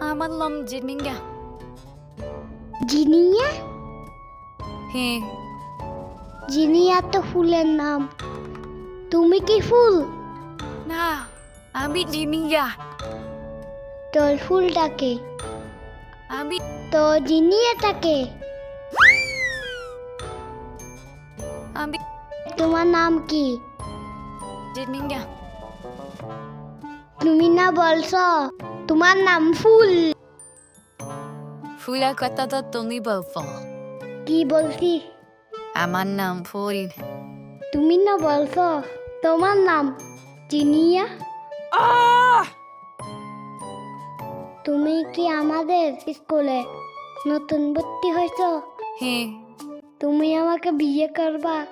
আমার নাম জিনিঙ্গা জিনিয়া? হ্যাঁ। জিনিয়া তো ফুলের নাম। তুমি কি ফুল? না আমি জিনিঙ্গা তোর ফুলটাকে আমি তো জিনিয়াটাকে আমি তোমার নাম কি? জিনিঙ্গা তুমি না বলছো? তোমার নাম ফুল। ফুলের কথা তো তুমি বলছো। কি বলছি? আমার নাম ফুল। তুমি না বলছো? তোমার নাম জিনিয়া? তুমি কি আমাদের স্কুলে নতুন ভর্তি হয়েছ? হ্যাঁ। তুমি আমাকে বিয়ে করবা।